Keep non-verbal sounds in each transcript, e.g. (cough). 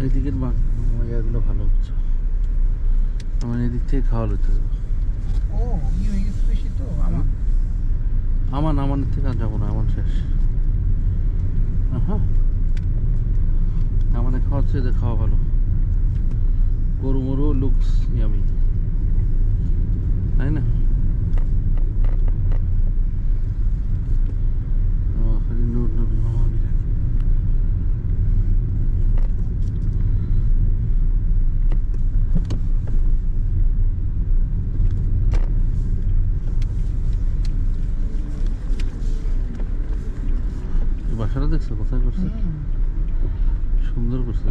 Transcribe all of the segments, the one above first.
এইদিকের মা- ইয়াগুলো ভালো হচ্ছে। আমার এদিক থেকে খাওয়া হচ্ছে ও বেশি তো? আমার আমার আমানের থেকে আর যাব না আমার শেষ। হ্যাঁ আমাদের খাওয়াচ্ছে এদের খাওয়া ভালো। গরু মরু লুকস ইয়ামি। তাই না?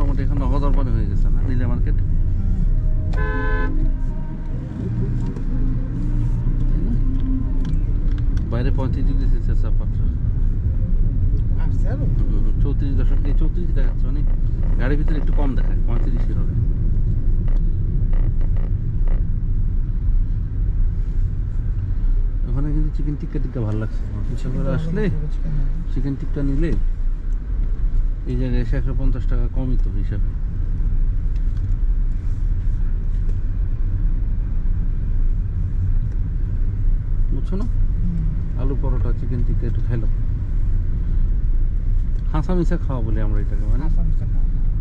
মোটামুটি এখন নগদার পানি হয়ে গেছে না নীলা মার্কেট বাইরে পঁয়ত্রিশ ডিগ্রি সেলসিয়াস তাপমাত্রা চৌত্রিশ দশক এই চৌত্রিশ দেখাচ্ছে মানে গাড়ির ভিতরে একটু কম দেখায় পঁয়ত্রিশের হবে? ওখানে কিন্তু চিকেন টিক্কা টিক্কা ভালো লাগছে। আসলে চিকেন টিক্কা নিলে এই জায়গায় এসে একশো পঞ্চাশ টাকা কমই তো হিসাবে। বুঝছ না? আলু পরোটা চিকেন টিক্কা একটু খাইলাম হাঁসা মিশা খাওয়া বলি আমরা এটাকে মানে?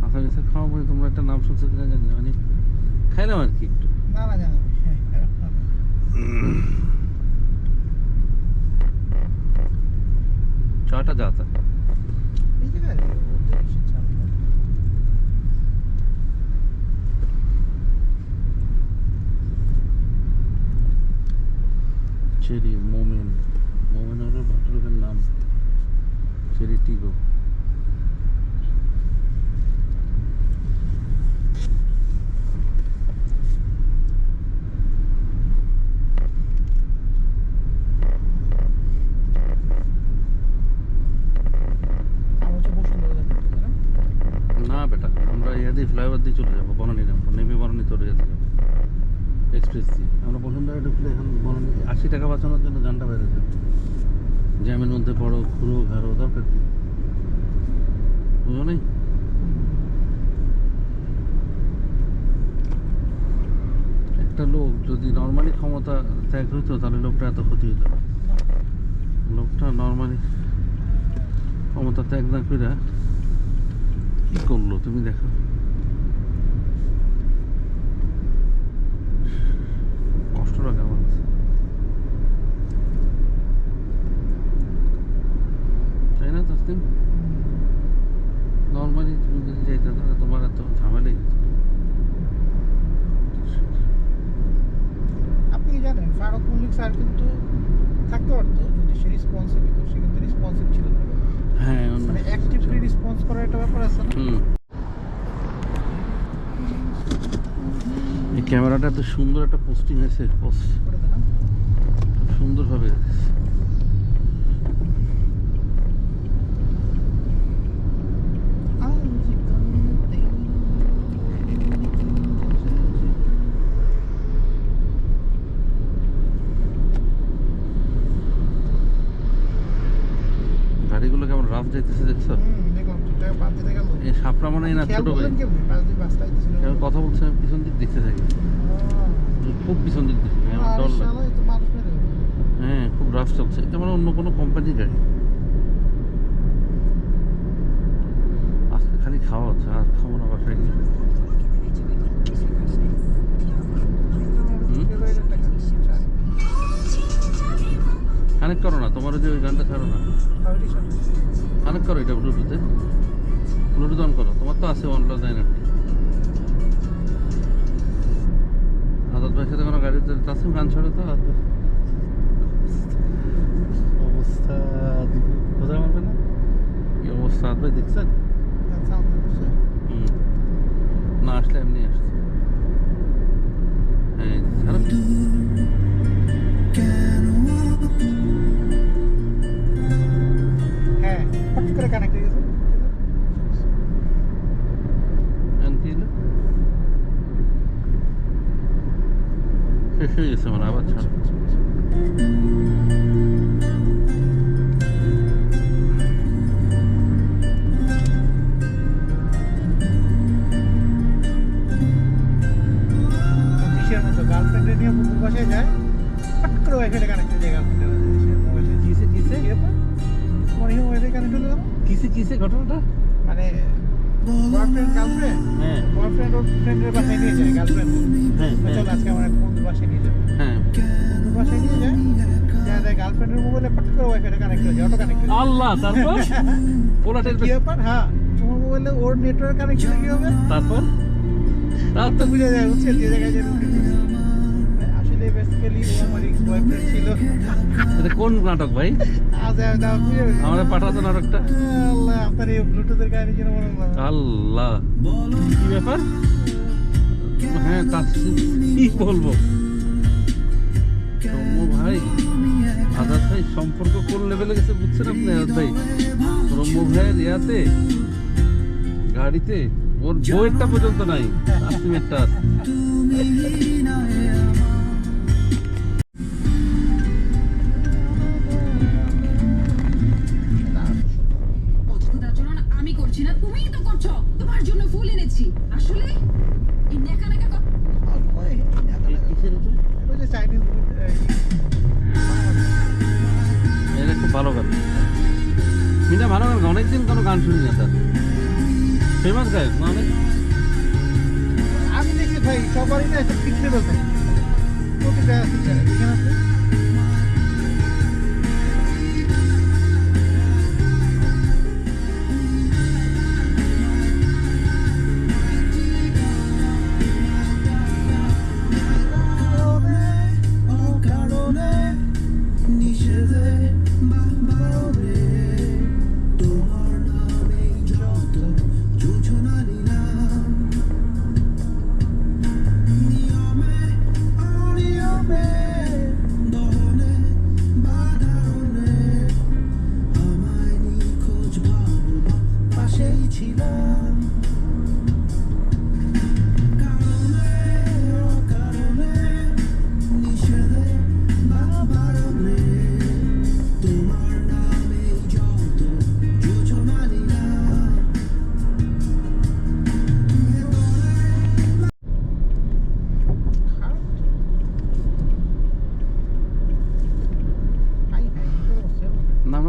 হাঁসা মিশা খাওয়া বলি তোমরা একটা নাম শুনছো কিনা জানি না মানে? খাইলাম আর কি একটু। চাটা যাতা এই জায়গায় ওদের এসে চালু করে। চেরি মোমেন মোমেন হলো ভদ্রলোকের নাম চেরি টিগো আমার হচ্ছে বসুন্ধরা যাবে, তাই না? না বেটা আমরা ইয়া দিয়ে ফ্লাইওভার দিয়ে চলে যাব বনানি নামবো নেমে বনানি চলে যেতে যাব এক্সপ্রেস দিয়ে আমরা বসুন্ধরা ঢুকলে এখন বনানি আশি টাকা বাঁচানোর জন্য জানটা যাবে জ্যামের মধ্যে বড় ঘুরো, ঘাড়ো, দরকার কি? বুঝো নেই? একটা লোক যদি নর্মালি ক্ষমতা ত্যাগ হইতো, তাহলে লোকটা এত ক্ষতি হইতো না। লোকটা নর্মালি ক্ষমতা ত্যাগ না করে কি করল, তুমি দেখো। কষ্ট লাগে আমার তাসলিম নর্মালি তুমি যদি যাইতে তাহলে তোমার এত ঝামেলাই আপনি জানেন ফারুক মল্লিক স্যার কিন্তু থাকতে পারতো যদি সে রেসপন্সিভ হতো সে কিন্তু রেসপন্সিভ ছিল না। হ্যাঁ মানে অ্যাক্টিভলি রেসপন্স করার একটা ব্যাপার আছে না? হুম। এই ক্যামেরাটা এত সুন্দর একটা পোস্টিং আছে পোস্ট সুন্দরভাবে গাড়িগুলো কেমন রাফ যাইতেছে দেখছ হুম, দেখলাম তো, এটা বাদ দিতে গেল। এই মানে না ছোট ভাই। কথা বলছে আমি পিছন দিক দেখতে থাকি। খুব পিছন দিক দেখতে থাকি আমার ডর লাগে। হ্যাঁ খুব রাফ চলছে। এটা মানে অন্য কোনো কোম্পানির গাড়ি। আজকে খালি খাওয়া হচ্ছে আর খাব না বাসায় কানেক্ট করো না তোমার যে ওই গানটা ছাড়ো না। কানেক্ট করো এটা ব্লুটুথে ব্লুটুথ অন করো তোমার তো আছে ওয়ান প্লাস নাইন আর আদাত ভাইয়ের সাথে কোনো গাড়িতে আছে গান ছাড়ো তো অবস্থা কোথায় মানবে না? এই অবস্থা? আদ ভাই দেখছেন? গেছে মানে আবার ছাড়। গার্লফ্রেন্ডে নিয়ে বাসায় যায় ফট করে ওয়াইফাইটা কানেক্ট হয়ে যায় গার্লফ্রেন্ডের মোবাইলে কিসে? কিসে? তোমার এই ওয়াইফাই কানেক্ট? কিসে কিসে ঘটনাটা? মানে বয়ফ্রেন্ড গার্লফ্রেন্ড হ্যাঁ। বয়ফ্রেন্ড ওর ফ্রেন্ডের বাসায় নিয়ে যায় গার্লফ্রেন্ড হ্যাঁ চল হ্যাঁ। আজকে আমার বাসায় নিয়ে যাবে। হ্যাঁ। বাসায় নিয়ে যায়? গার্লফ্রেন্ডের মোবাইলে ফট করে ওয়াইফাইটা কানেক্ট হয়ে যায় অটো কানেক্ট আল্লাহ তারপর? (laughs) ওরা টের ব্যাপার হ্যাঁ তোমার মোবাইলে ওর নেটওয়ার্ক কানেকশন কি হবে তারপর? তার তো তো বুঝে যায় বুঝছে যে জায়গায় যে আসলে বেসিক্যালি ও আমার এক্স বয়ফ্রেন্ড ছিল। এটা কোন নাটক ভাই? আজ। আমাদের পাঠাতো নাটকটা। আল্লাহ আপনার এই ব্লুটুথের কাহিনী যেন মনে আল্লাহ। কি ব্যাপার? হ্যাঁ তা কি বলব? সৌম্য ভাই আজাদ ভাই, সম্পর্ক কোন লেভেলে গেছে বুঝছেন আপনি আজাদ ভাই? সৌম্য ভাইয়ের ইয়াতে, গাড়িতে, ওর বইয়েরটা পর্যন্ত নাই আসিমেরটা আছে আমি করছি না তুমিই তো করছ। তোমার জন্য ফুল এনেছি। আসলে এই নেকা নেকা এটা? খুব ভালো গান। মিনা ভালো গান গায়। অনেকদিন কোনো গান শুনি না তার ফেমাস গায়ক না অনেক? আমি দেখি ভাই সবারই না একটা থাকে প্রতিটা এখানে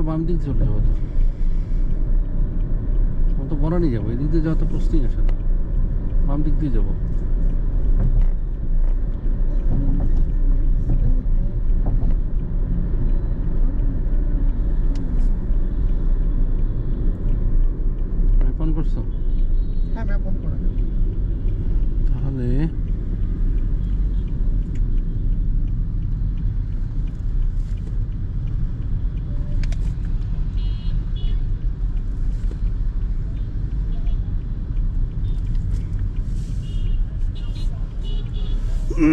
আমরা বাম দিক চলে যাব তো। ও তো বড় নিয়ে যাব, এদিক দিয়ে যাওয়া তো প্রশ্নই আসে না। বাম দিক দিয়ে যাব ফোন করছ হ্যাঁ ম্যাম ফোন করে তাহলে না, ওই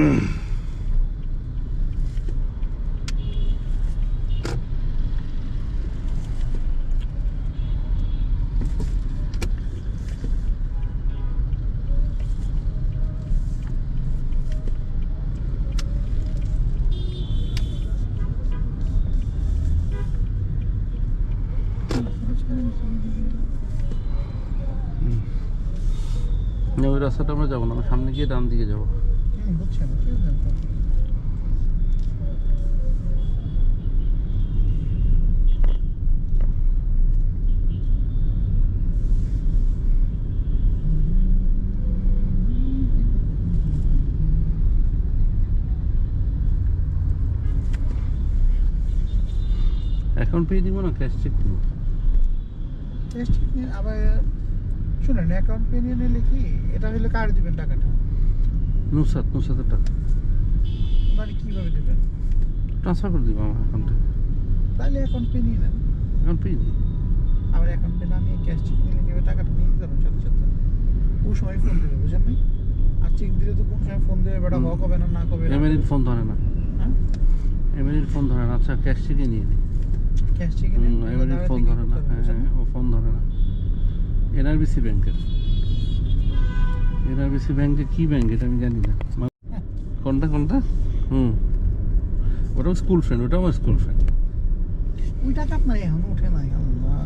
আমরা যাব না আমরা সামনে গিয়ে ডান দিকে যাব। আমি এখন পেয়ে দিব না ক্যাশ চেক দিব টেস্ট আবার শুনেন অ্যাকাউন্ট পে নিয়ে নিলে কি? এটা হলে কার দিবেন টাকাটা? নুসাদ নুসাদের টাকা। মানে কীভাবে দেবেন ট্রান্সফার করে দিব আমার অ্যাকাউন্টে তাহলে অ্যাকাউন্ট পে নিয়ে নেন। এখন পেয়ে নি আবার অ্যাকাউন্টে নামিয়ে ক্যাশ চেক নিলে কেউ টাকাটা নিয়ে পারবেন সাথে সাথে ওই সময় ফোন দেবে বুঝেন নাই? আর চেক দিলে তো কোন সময় ফোন দেবে? বেটা। হক হবে না না কবে এমএনির ফোন ধরে না। হ্যাঁ? এমএনির ফোন ধরে না। আচ্ছা ক্যাশ চেকে নিয়ে নিই ক্যাশ চেক এমএনির ফোন ধরে না। হ্যাঁ হ্যাঁ, ও ফোন ধরে না। এনআরবিসি ব্যাংকের এনআরবিসি ব্যাংকে কি ব্যাংক এটা আমি জানি না। কোনটা কোনটা? হুম। ওটা স্কুল ফ্রেন্ড ওটা আমার স্কুল ফ্রেন্ড ওইটা তো আপনার এখন উঠে নাই আল্লাহ।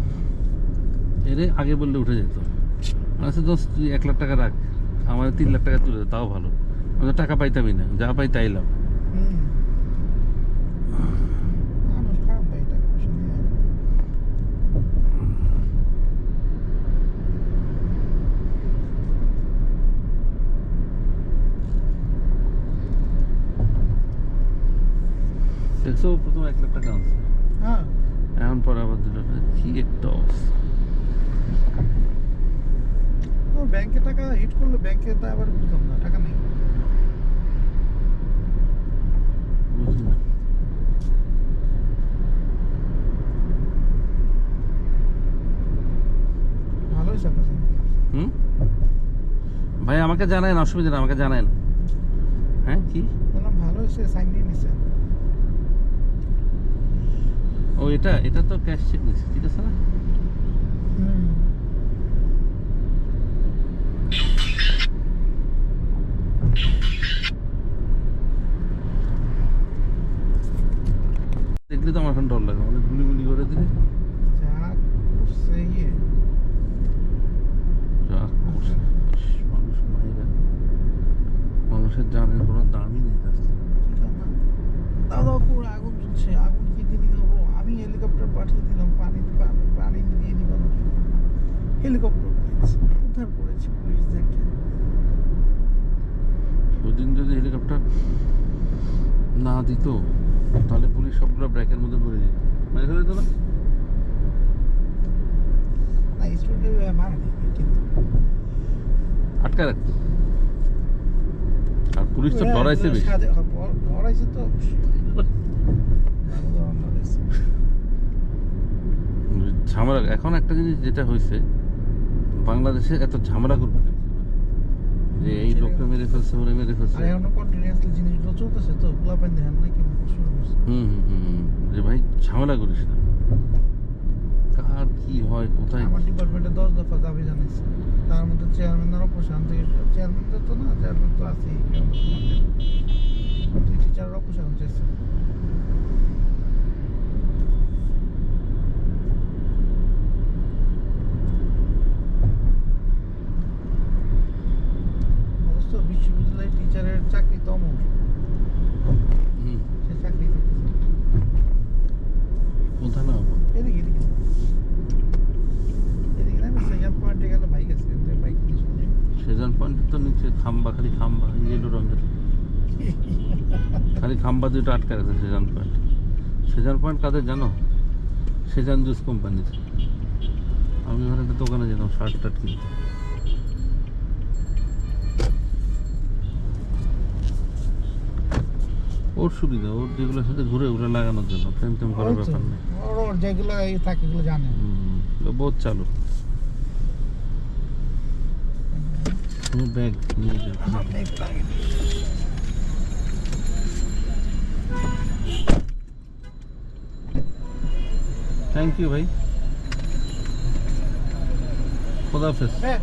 এরে আগে বললে উঠে যেত। আচ্ছা দোস্ত তুই এক লাখ টাকা রাখ। আমাদের তিন লাখ টাকা তুলে তাও ভালো। আমরা টাকা পাইতামই না যা পাই তাই লাভ হুম মানুষ খারাপ ভাই টাকা পয়সা নিয়ে দেখছ ও প্রথম এক লাখ টাকা আনছে হ্যাঁ। এখন পরে আবার দিল কি একটা অবস্থা। ব্যাংকে টাকা হিট করলে ব্যাংকে তো আবার বুঝলাম না টাকা নেই। বুঝলি না ভালো হয়েছে আপনার সঙ্গে। হুম? ভাই আমাকে জানায়েন অসুবিধা নেই আমাকে জানায়েন। হ্যাঁ কি? ভালো হয়েছে সাইন নিয়ে নিছে। ও এটা এটা তো ক্যাশ চেক নিচ্ছে ঠিক আছে না? দেখলে তো আমার এখন ডর লাগে অনেক গুলি গুলি করে দিলে। ইয়ে। মানুষের জানের কোনো দামই নেই পুরো আগুন চলছে আগুন কি দিয়ে নিব আমি হেলিকপ্টার পাঠিয়ে দিলাম পানি পানি পানি দিয়ে নিবানোর জন্য হেলিকপ্টার পেয়েছি উদ্ধার করেছি পুলিশদেরকে? ওদিন যদি হেলিকপ্টার না দিত তাহলে পুলিশ সবগুলো ব্র্যাকের মধ্যে ভরে দিত। মানে ফেলে দিত না? আটকা রাখতো। আর পুলিশ তো বেশি। তো। (laughs) ঝামেলা এখন একটা জিনিস যেটা হয়েছে বাংলাদেশে এত ঝামেলা করবে যে এই লোকটা মেরে ফেলছে ওরে মেরে ফেলছে। আর এখনও কন্টিনিউয়াসলি জিনিসগুলো চলতেছে তো গোলাপেন দেখেন না কি শুরু করছে। হুম হুম হুম হুম। যে ভাই ঝামেলা করিস না। কার কি হয় কোথায়? আমার ডিপার্টমেন্টে দশ দফা দাবি জানিয়েছে তার মধ্যে চেয়ারম্যানেরও প্রশান্ত চেয়ারম্যানদের তো না চেয়ারম্যান তো আছেই টিচারের অপসারণ চাইছে। বিশ্ববিদ্যালয়ের টিচারের চাকরি তো অমর। সে চাকরি কোথা না? এদিকে এদিকে। আমি পয়েন্টে গেলে বাইক অ্যাক্সিডেন্ট বাইক সেজান তো নিচে খাম্বা খালি খাম্বা ইয়েলো রঙের। খালি খাম্বা দুটো আটকে সেজান পয়েন্ট। সেজান পয়েন্ট কাদের জানো? সেজান জুস কোম্পানির। আমি ওখানে একটা দোকানে যেতাম শার্ট টার্ট কিনতে। ওর সুবিধা ওর যেগুলোর সাথে ঘুরে ঘুরে লাগানোর জন্য প্রেম টেম করার ব্যাপার নেই। ওর যেগুলো এই থাকে এগুলো জানে। বহুত চালু। তুমি ব্যাগ নিয়ে থ্যাংক ইউ ভাই। খোদা হাফেজ। হ্যাঁ